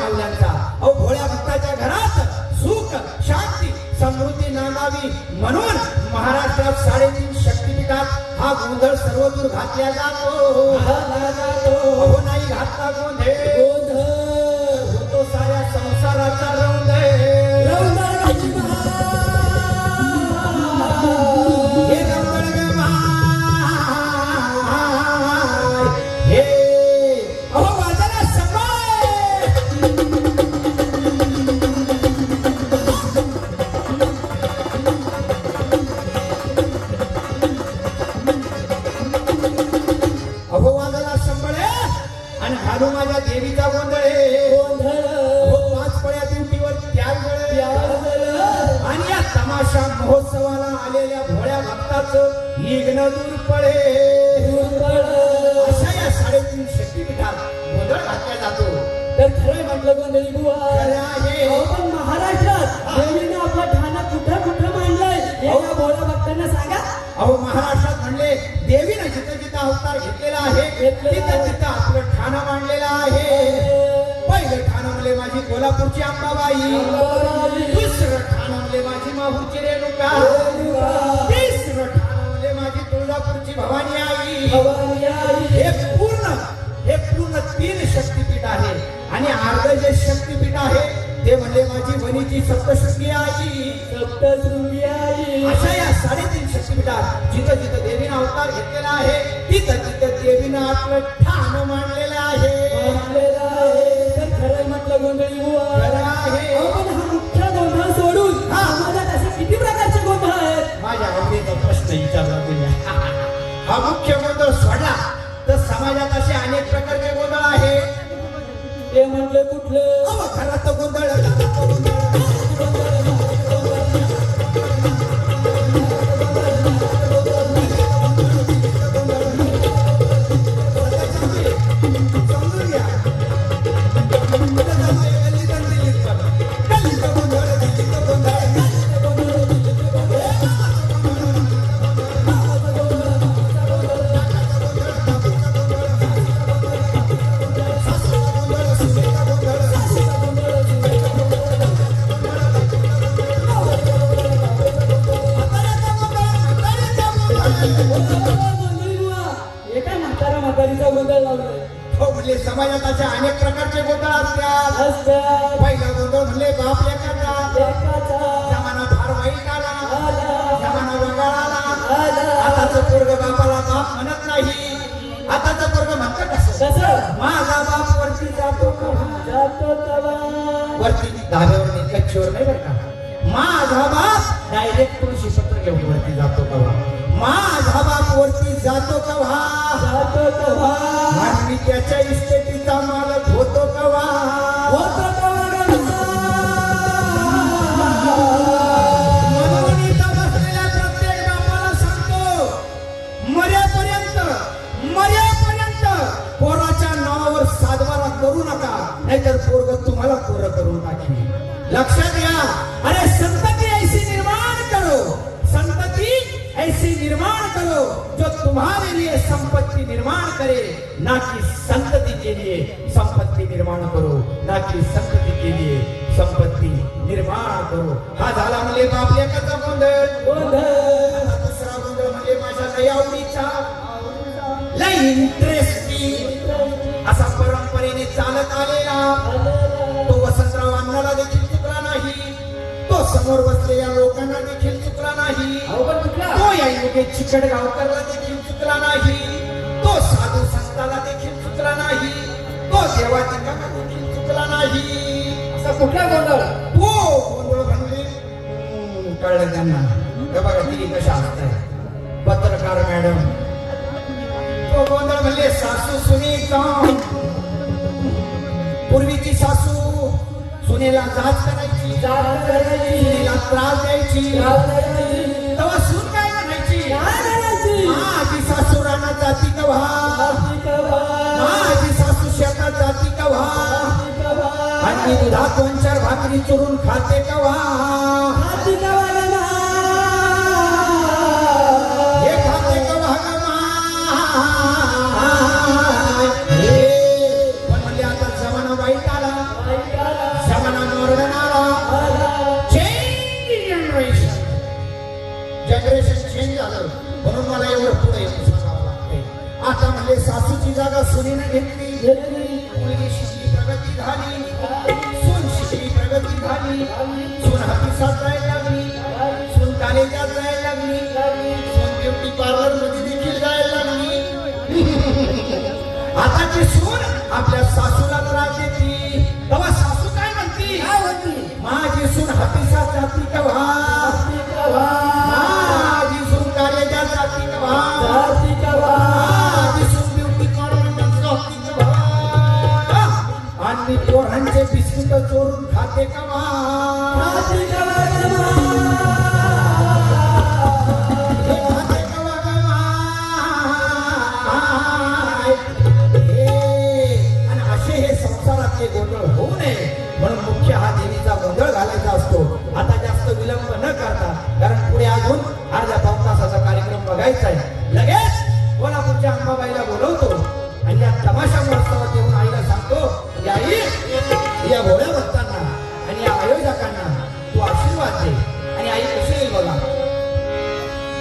माऊल्यांचा अहो भोळ्या भक्ताच्या घरात सुख शांती समृद्धी नांदावी म्हणून महाराष्ट्रात साडेतीन शक्तीपीठात हा गोंधळ सर्वदूर घातला जातो. नाही घातला गोंधळ. आणि माझ्या देवीचा गोंधळे गोंधळ. अहो पाच पळ्या ड्युटीवर त्याग. आणि या तमाशा महोत्सवाला आलेल्या भोळ्या भक्ताचं इग्न दूर पळे अशा या साडेतीन शक्तीपीठात गोंधळ घातला जातो. तर खरंय म्हटलं गोंधळी बुवा? खरं पण महाराष्ट्रात देवीने आपलं ठाणं कुठं कुठं मांडलंय? हे या भोळ्या भक्तांना सांगा. अहो महाराष्ट्रात म्हणले देवीनं जिथं जिथं अवतार घेतलेला आहे तिथं तिथं आपलं ठाणं मांडलेलं आहे. पहिलं ठाणं म्हणले माझी कोल्हापूरची अंबाबाई दुसरं ठाणं म्हणले माझी माहूची रेणुका. तिसरं ठाणं म्हणले माझी तुळजापूरची भवानी भवानी आई. हे पूर्ण हे पूर्ण तीन शक्तीपीठ आहे. आणि अर्ध जे शक्तीपीठ आहे ते म्हणले माझी वनीची सप्तशक्ती आई सप्तशृंगी आई अशा या साडेतीन शक्तीपीठात जिथं जिथं देवीनं अवतार घेतलेला आहे तिथं तिथं देवीनं आपलं ठाण मांडलेलं आहे. आहे. तर म्हटलं गोंधळी बुवा. खरं आहे. पण हा मुख्य गोंधळ सोडून हा. समाजात असे किती प्रकारचे गोंधळ आहेत? माझ्या आवडीचा प्रश्न विचारला तुम्ही. हा मुख्य गोंधळ सोडला तर समाजात असे अनेक प्रकारचे गोंधळ आहे ते म्हटलं कुठलं? अहो, घरात गोंधळ म्हणले समाजात अशा अनेक प्रकारचे गोंधळ असतात. पहिला गोंधळ म्हणले बाप जमाना फार वाईट आला. आला. जमाना वगाळाला आला. आताचं पोरग बापाला बाप म्हणत नाही. आताचं पोरग म्हणतं कसं? माझा बाप वरती जातो वरती धाब्यावर नाही कच्छीवर नाही बरं का? माझा बाप डायरेक्ट तुळशी पत्र घेऊन वरती जातो कवा? माझा बाप वरती जातो कवा? जातो मी त्याच्या इस्टेटीचा मालक होतो कवा? होतो तवा म्हणून इथं बसलेल्या प्रत्येक बापाला सांगतो मरेपर्यंत मरेपर्यंत पोराच्या नावावर सातबारा करू नका नाहीतर पोरग तुम्हाला पोरं करून टाकेल. लक्षात घ्या. अरे संतती तुम्हारे लिए संपत्ति निर्माण करे ना कि संतति के लिए संपत्ति निर्माण करो ना कि संतति के लिए संपत्ति निर्माण करो। हा झाला म्हणजे आपल्या कथा गोंधळ। गोंधळ दुसरा गोंधळ म्हणजे माझ्या लय आवडीचा लय इंटरेस्टिंग असा परंपरेने चालत आलेला। तो वसंतराव अण्णाला देखील चुकला नाही. तो समोर बसलेल्या लोकांना देखील नाही. तो या युगे चिकट गावकरला देखील चुकला नाही. तो साधू संताला देखील चुकला नाही. तो देवाधिकाला देखील चुकला नाही. असा कुठला गोंधळ? तो गोंधळ म्हणजे कळलं त्यांना. हे बघा कशा पत्रकार मॅडम. तो गोंधळ म्हणजे सासू सुनीचा पूर्वीची सासू सुनेला जाच करायची जात करायची सुनेला त्रास द्यायची जात करायची तेव्हा सून काय करायची माझी सासू रानात जाती कव्हा? माझी सासू शेतात जाती कव्हा? आणि दुधात दोन चार भाकरी चुरून खाते कव्हा? चेंज झालं म्हणून मला एवढं पुढे सांगावं लागतंय आता म्हणजे सासूची जागा सुनीने घेतली मुलगी शिकली प्रगती झाली सून शिकली प्रगती झाली सून हातीसात जायला लागली सून कॉलेजात जायला लागली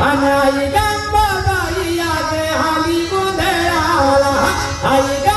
আই গাম্বা দাইয়া দে হালি বোধে আলা আই